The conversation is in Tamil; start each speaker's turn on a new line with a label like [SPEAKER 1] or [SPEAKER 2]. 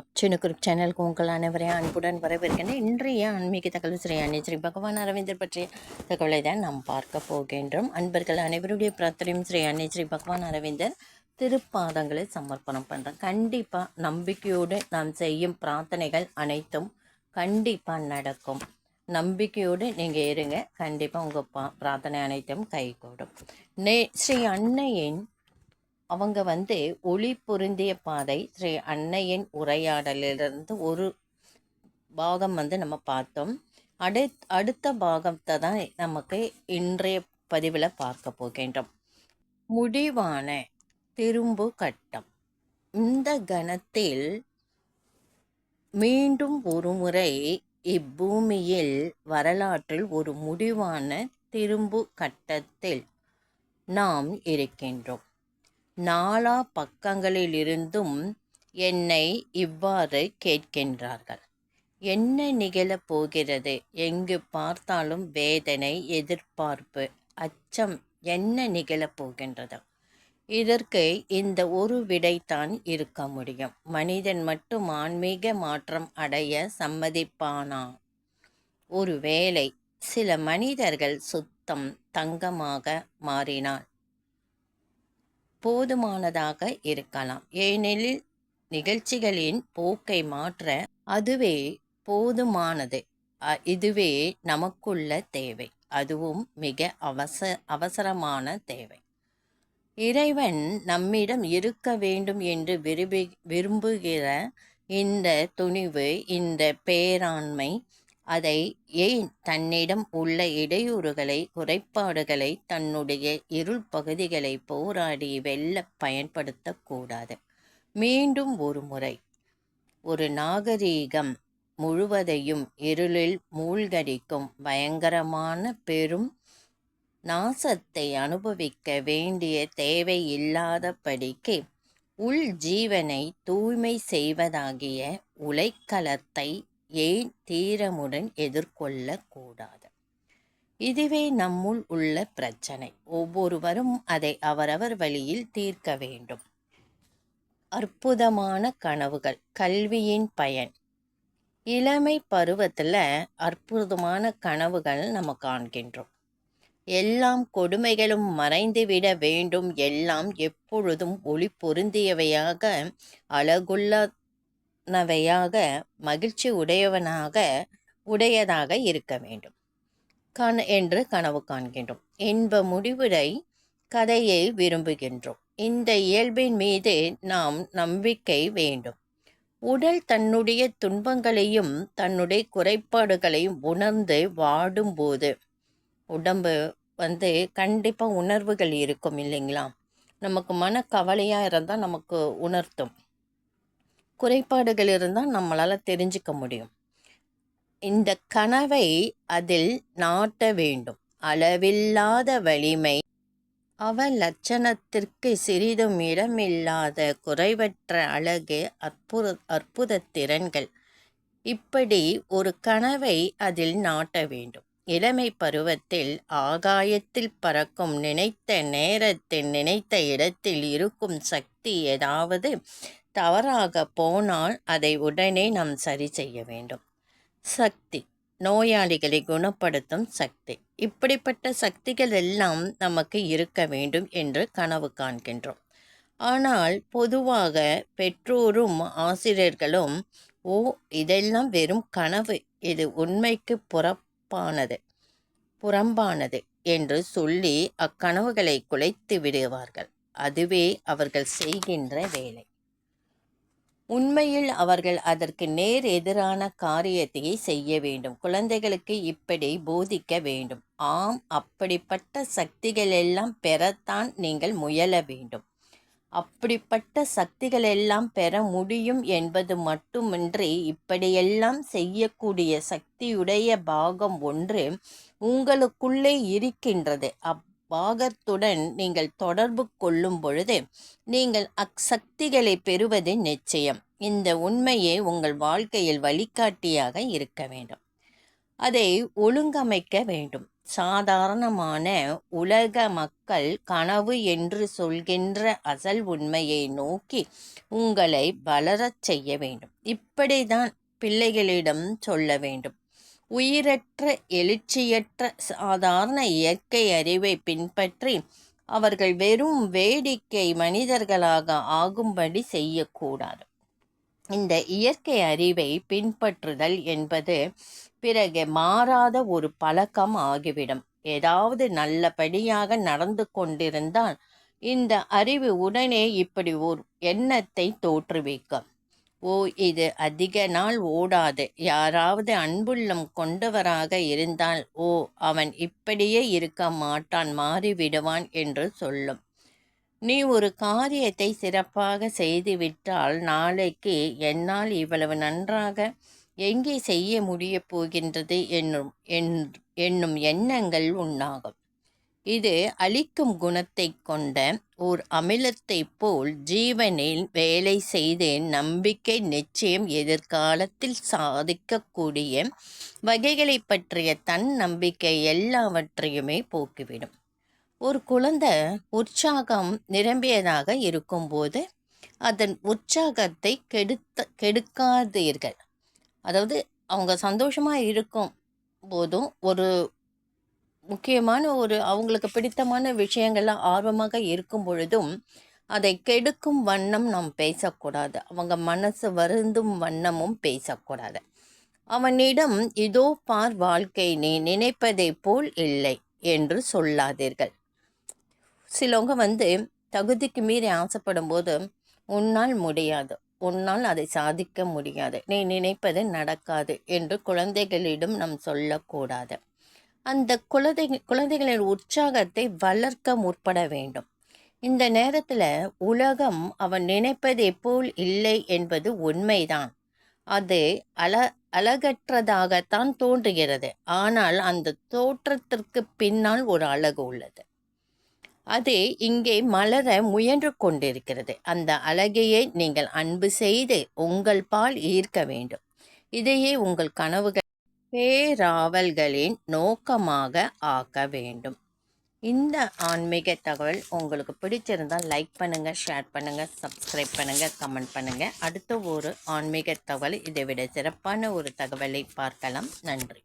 [SPEAKER 1] வணக்கம் சின்னக்குருப் சேனலுக்கு உங்கள் அனைவரையும் அன்புடன் வரவேற்கின்ற இன்றைய ஆன்மீக தகவல் ஸ்ரீ அன்னை ஸ்ரீ பகவான் அரவிந்தர் பற்றிய தகவலை தான் நாம் பார்க்க போகின்றோம். அன்பர்கள் அனைவருடைய பிரார்த்தனையும் ஸ்ரீ அன்னை ஸ்ரீ பகவான் அரவிந்தர் திருப்பாதங்களை சமர்ப்பணம் பண்ணுறேன் கண்டிப்பாக நம்பிக்கையோடு நாம் செய்யும் பிரார்த்தனைகள் அனைத்தும் கண்டிப்பாக நடக்கும். நம்பிக்கையோடு நீங்கள் இருங்க. கண்டிப்பாக உங்கள் பா பிரார்த்தனை அனைத்தும் கைகூடும். நே ஸ்ரீ அன்னையின் அவங்க வந்து ஒளி பொருந்திய பாதை ஸ்ரீ அன்னையின் உரையாடலிலிருந்து ஒரு பாகம் வந்து நம்ம பார்த்தோம். அடு அடுத்த பாகத்தை தான் நமக்கு இன்றைய பதிவில் பார்க்க போகின்றோம். முடிவான திரும்பு கட்டம். இந்த கணத்தில் மீண்டும் ஒரு முறை இப்பூமியில் வரலாற்றில் ஒரு முடிவான திரும்பு கட்டத்தில் நாம் இருக்கின்றோம். நாலா பக்கங்களிலிருந்தும் என்னை இவ்வாறு கேட்கின்றார்கள். என்ன நிகழப் போகிறது? எங்கு பார்த்தாலும் வேதனை எதிர்பார்ப்பு அச்சம் என்ன நிகழப் போகின்றது? இதற்கு இந்த ஒரு விடைத்தான் இருக்க முடியும். மனிதன் மட்டும் ஆன்மீக மாற்றம் அடைய சம்மதிப்பானா? ஒருவேளை சில மனிதர்கள் சுத்தம் தங்கமாக மாறினால் போதுமானதாக இருக்கலாம். ஏனெனில் நிகழ்ச்சிகளின் போக்கை மாற்ற அதுவே போதுமானது. இதுவே நமக்குள்ள தேவை. அதுவும் மிக அவச அவசரமான தேவை. இறைவன் நம்மிடம் இருக்க வேண்டும் என்று விரும்பி விரும்புகிற இந்த துணிவு இந்த பேராண்மை அதை ஏன் தன்னிடம் உள்ள இடையூறுகளை குறைபாடுகளை தன்னுடைய இருள் பகுதிகளை போராடி வெல்ல பயன்படுத்தக்கூடாது மீண்டும் ஒரு முறை. ஒரு நாகரீகம் முழுவதையும் இருளில் மூழ்கடிக்கும் பயங்கரமான பெரும் நாசத்தை அனுபவிக்க வேண்டிய தேவை இல்லாதபடிக்கு உள் ஜீவனை தூய்மை செய்வதாகிய உலைக்களத்தை ஏன் தீரமுடன் எதிர்கொள்ளக்கூடாது இதுவே நம்முள் உள்ள பிரச்சனை. ஒவ்வொருவரும் அதை அவரவர் வழியில் தீர்க்க வேண்டும். அற்புதமான கனவுகள். கல்வியின் பயன். இளமை பருவத்தில் அற்புதமான கனவுகள் நம்ம காண்கின்றோம். எல்லாம் கொடுமைகளும் மறைந்துவிட வேண்டும். எல்லாம் எப்பொழுதும் ஒளி பொருந்தியவையாக அழகுள்ள நவையாக மகிழ்ச்சி உடையவனாக உடையதாக இருக்க வேண்டும். கண் என்று கனவு காண்கின்றோம். இன்ப முடிவுரை கதையை விரும்புகின்றோம். இந்த இயல்பின் மீது நாம் நம்பிக்கை வேண்டும். உடல் தன்னுடைய துன்பங்களையும் தன்னுடைய குறைபாடுகளையும் உணர்ந்து வாடும்போது உடம்பு வந்து கண்டிப்பாக உணர்வுகள் இருக்கும் இல்லைங்களா? நமக்கு மன கவலையாக இருந்தால் நமக்கு உணர்த்தும். குறைபாடுகள் இருந்தால் நம்மளால் தெரிஞ்சுக்க முடியும். இந்த கனவை அதில் நாட்ட வேண்டும். அளவில்லாத வலிமை அவ லட்சணத்திற்கு சிறிதும் இடமில்லாத குறைவற்ற அழகு அற்புத அற்புத திறன்கள். இப்படி ஒரு கனவை அதில் நாட்ட வேண்டும். இளமை பருவத்தில் ஆகாயத்தில் பறக்கும் நினைத்த நேரத்தில் நினைத்த இடத்தில் இருக்கும் சக்தி ஏதாவது தவறாக போனால் அதை உடனே நாம் சரி செய்ய வேண்டும். சக்தி. நோயாளிகளை குணப்படுத்தும் சக்தி. இப்படிப்பட்ட சக்திகள் எல்லாம் நமக்கு இருக்க வேண்டும் என்று கனவு காண்கின்றோம். ஆனால் பொதுவாக பெற்றோரும் ஆசிரியர்களும் ஓ இதெல்லாம் வெறும் கனவு. இது உண்மைக்கு புறப்பானது. புறம்பானது என்று சொல்லி அக்கனவுகளை குலைத்து விடுவார்கள். அதுவே அவர்கள் செய்கின்ற வேலை. உண்மையில் அவர்கள் அதற்கு நேர் எதிரான காரியத்தையே செய்ய வேண்டும். குழந்தைகளுக்கு இப்படி போதிக்க வேண்டும். ஆம் அப்படிப்பட்ட சக்திகள் எல்லாம் பெறத்தான் நீங்கள் முயல வேண்டும். அப்படிப்பட்ட சக்திகள் எல்லாம் பெற முடியும் என்பது மட்டுமின்றி இப்படியெல்லாம் செய்யக்கூடிய சக்தியுடைய பாகம் ஒன்று உங்களுக்குள்ளே இருக்கின்றது. அப் பாகத்துடன் நீங்கள் தொடர்பு கொள்ளும் பொழுது நீங்கள் அச்சக்திகளை பெறுவது நிச்சயம். இந்த உண்மையே உங்கள் வாழ்க்கையில் வழிகாட்டியாக இருக்க வேண்டும். அதை ஒழுங்கமைக்க வேண்டும். சாதாரணமான உலக மக்கள் கனவு என்று சொல்கின்ற அசல் உண்மையை நோக்கி உங்களை வளரச் செய்ய வேண்டும். இப்படிதான் பிள்ளைகளிடம் சொல்ல வேண்டும். உயிரற்ற எழுச்சியற்ற சாதாரண இயற்கை அறிவை பின்பற்றி அவர்கள் வெறும் வேடிக்கை மனிதர்களாக ஆகும்படி செய்யக்கூடாது. இந்த இயற்கை அறிவை பின்பற்றுதல் என்பது பிறகு மாறாத ஒரு பழக்கம் ஆகிவிடும். ஏதாவது நல்லபடியாக நடந்து கொண்டிருந்தால் இந்த அறிவு உடனே இப்படி ஒரு எண்ணத்தை தோற்றுவிக்கும். ஓ இது அதிக நாள் ஓடாது. யாராவது அன்புள்ளம் கொண்டவராக இருந்தால் ஓ அவன் இப்படியே இருக்க மாட்டான் மாறிவிடுவான் என்று சொல்லும். நீ ஒரு காரியத்தை சிறப்பாக செய்துவிட்டால் நாளைக்கு என்னால் இவ்வளவு நன்றாக எங்கே செய்ய முடியப் போகின்றது? என்னும் என்னும் எண்ணங்கள் உண்டாகும். இது அழிக்கும் குணத்தை கொண்ட ஓர் அமிலத்தைப் போல் ஜீவனில் வேலை செய்து நம்பிக்கை நிச்சயம் எதிர்காலத்தில் சாதிக்கக்கூடிய வகைகளை பற்றிய தன் நம்பிக்கை எல்லாவற்றையுமே போக்கிவிடும். ஒரு குழந்தை உற்சாகம் நிரம்பியதாக இருக்கும்போது அதன் உற்சாகத்தை கெடுத்த கெடுக்காதீர்கள். அதாவது அவங்க சந்தோஷமாக இருக்கும் போதும் ஒரு முக்கியமான ஒரு அவங்களுக்கு பிடித்தமான விஷயங்கள்லாம் ஆர்வமாக இருக்கும் பொழுதும் அதை கெடுக்கும் வண்ணம் நாம் பேசக்கூடாது. அவங்க மனசு வருந்தும் வண்ணமும் பேசக்கூடாது. அவனிடம் இதோ பார் வாழ்க்கை நீ நினைப்பதைப் போல் இல்லை என்று சொல்லாதீர்கள். சிலவங்க வந்து தகுதிக்கு மீறி ஆசைப்படும் போது உன்னால் முடியாது உன்னால் அதை சாதிக்க முடியாது நீ நினைப்பது நடக்காது என்று குழந்தைகளிடம் நாம் சொல்லக்கூடாது. அந்த குழந்தை குழந்தைகளின் உற்சாகத்தை வளர்க்க முற்பட வேண்டும். இந்த நேரத்தில் உலகம் அவன் நினைப்பதை போல் இல்லை என்பது உண்மைதான். அது அல அழகற்றதாகத்தான் தோன்றுகிறது. ஆனால் அந்த தோற்றத்திற்கு பின்னால் ஒரு அழகு உள்ளது. அது இங்கே மலர முயன்று கொண்டிருக்கிறது. அந்த அழகையே நீங்கள் அன்பு செய்து உங்கள் பால் ஈர்க்க வேண்டும். இதையே உங்கள் கனவுகள் பேராவல்களின் நோக்கமாக ஆக்க வேண்டும். இந்த ஆன்மீக தகவல் உங்களுக்கு பிடிச்சிருந்தால் லைக் பண்ணுங்கள் ஷேர் பண்ணுங்கள் சப்ஸ்கிரைப் பண்ணுங்கள் கமெண்ட் பண்ணுங்கள் அடுத்த ஒரு ஆன்மீக தகவல் இதை விட சிறப்பான ஒரு தகவலை பார்க்கலாம். நன்றி.